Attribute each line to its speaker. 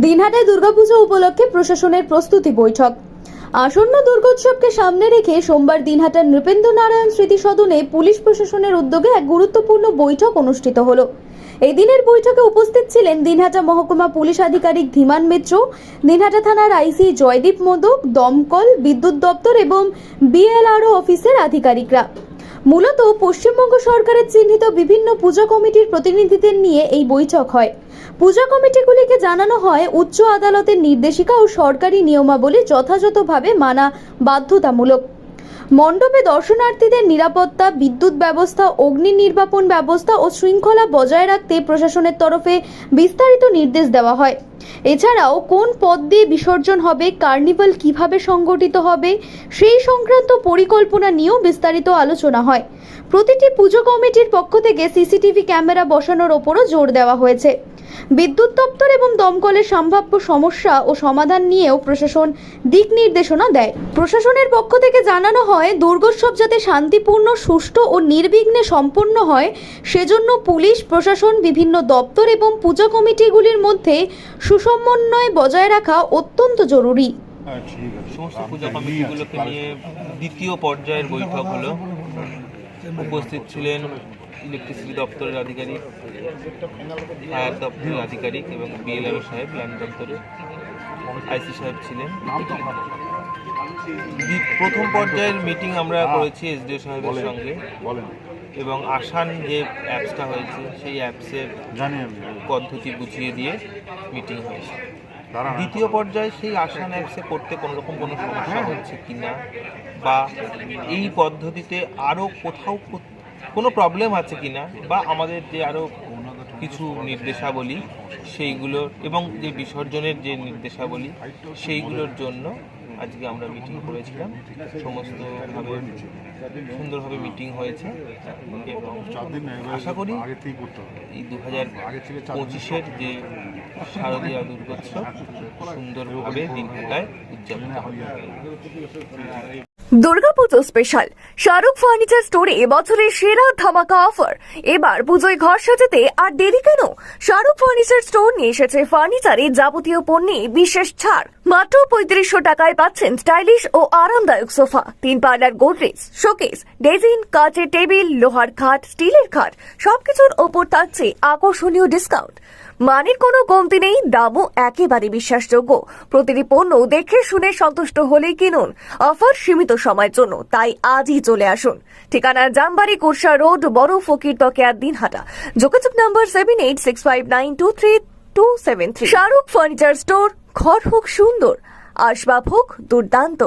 Speaker 1: দিনহাটায় দুর্গাপুজো উপলক্ষে প্রশাসনের প্রস্তুতি বৈঠক। আসন্ন দুর্গোৎসবকে সামনে রেখে সোমবার দিনহাটার নৃপেন্দ্র নারায়ণ স্মৃতি সদনে পুলিশ প্রশাসনের উদ্যোগে এক গুরুত্বপূর্ণ বৈঠক অনুষ্ঠিত হলো। এই দিনের বৈঠকে উপস্থিত ছিলেন দিনহাটা মহকুমা পুলিশ আধিকারিক ধীমান মিত্র, দিনহাটা থানার আইসি জয়দীপ মোদক, দমকল, বিদ্যুৎ দপ্তর এবং বিএলআরও অফিসের আধিকারিকরা। মূলত পশ্চিমবঙ্গ সরকারের চিহ্নিত বিভিন্ন পূজা কমিটির প্রতিনিধিদের নিয়ে এই বৈঠক হয়। পূজা কমিটিগুলিকে জানানো হয়, উচ্চ আদালতের নির্দেশিকা ও সরকারি নিয়মাবলী যথাযথভাবে মানা বাধ্যতামূলক। মণ্ডপে দর্শনার্থীদের নিরাপত্তা, বিদ্যুৎ ব্যবস্থা, অগ্নি নির্বাপন ব্যবস্থা ও শৃঙ্খলা বজায় রাখতে প্রশাসনের তরফে বিস্তারিত নির্দেশ দেওয়া হয়। এছাড়াও, কোন পথ দিয়ে বিসর্জন হবে, কার্নিভাল কীভাবে সংগঠিত হবে, সেই সংক্রান্ত পরিকল্পনা নিয়েও বিস্তারিত আলোচনা হয়। প্রতিটি পুজো কমিটির পক্ষ থেকে সিসিটিভি ক্যামেরা বসানোর ওপরও জোর দেওয়া হয়েছে। বিদ্যুৎ দপ্তর এবং দমকলের সম্ভাব্য সমস্যা ও সমাধান নিয়েও প্রশাসন দিক নির্দেশনা দেয়। প্রশাসনের পক্ষ থেকে জানানো হয় দুর্গোৎসব যাতে শান্তিপূর্ণ সুষ্ঠু ও নির্বিঘ্নে সম্পন্ন হয় সেজন্য পুলিশ প্রশাসন বিভিন্ন দপ্তর এবং পূজা কমিটিগুলির মধ্যে সুসমন্বয় বজায় রাখা অত্যন্ত জরুরি।
Speaker 2: হ্যাঁ ঠিক আছে।
Speaker 3: সমস্ত পূজা কমিটিগুলোকে নিয়ে দ্বিতীয় পর্যায়ের বৈঠক হলো। উপস্থিত ছিলেন ইলেকট্রিসিটি দপ্তরের আধিকারিক ফায়ার দপ্তরের আধিকারিক এবং বিএলআর সাহেব ল্যান্ড দপ্তরের আইসি সাহেব ছিলেন। প্রথম পর্যায়ের মিটিং আমরা করেছি এসডিও সাহেবের সঙ্গে। এবং আসান যে অ্যাপসটা হয়েছে সেই অ্যাপসের পদ্ধতি বুঝিয়ে দিয়ে মিটিং হয়েছে। দ্বিতীয় পর্যায়ে সেই আসান অ্যাপসে করতে কোনো রকম কোনো সমস্যা হচ্ছে কিনা বা এই পদ্ধতিতে আরও কোথাও কো- কোনো প্রবলেম আছে কিনা বা আমাদের যে আরও কিছু নির্দেশাবলী সেইগুলোর এবং যে বিসর্জনের যে নির্দেশাবলী সেইগুলোর জন্য আজকে আমরা মিটিং করেছিলাম। সমস্তভাবে সুন্দরভাবে মিটিং হয়েছে এবং
Speaker 2: না,
Speaker 3: আশা করি এই দু হাজার পঁচিশের যে শারদীয়া দুর্গোৎসব সুন্দরভাবে দিনহাটায় উদযাপন হবে।
Speaker 4: দুর্গাপুজো স্পেশাল শাহরুখ ফার্নিচার স্টোরে এবছরের সেরা ধামাকা অফার এবার পুজোয় ঘর সাজাতে আর দেরি কেন? শাহরুখ ফার্নিচার স্টোর নিয়ে এসেছে ফার্নিচারে যাবতীয় পণ্যে বিশেষ ছাড়। মাত্র পঁয়ত্রিশশো টাকায় পাচ্ছেন স্টাইলিশ ও আরামদায়ক সোফা, তিন পার্লার গোদরেজ শোকেস ডেজিন কাচের টেবিল লোহার খাট স্টিলের খাট, সবকিছুর ওপর থাকছে আকর্ষণীয় ডিসকাউন্ট মানের কোনো কমতি নেই, দামও একেবারে বিশ্বাসযোগ্য। প্রতিটি পণ্য দেখে শুনে সন্তুষ্ট হলেই কিনুন। অফার সীমিত সময়ের জন্য, তাই আজই চলে আসুন। ঠিকানা জামবাড়ি, কুরসা রোড, বড় ফকির তকেয়ার দিনহাটা। যোগাযোগ number seven eight six five nine two three two seven three Shahrukh furniture store, ঘর হোক সুন্দর, আসবাব হোক দুর্দান্ত।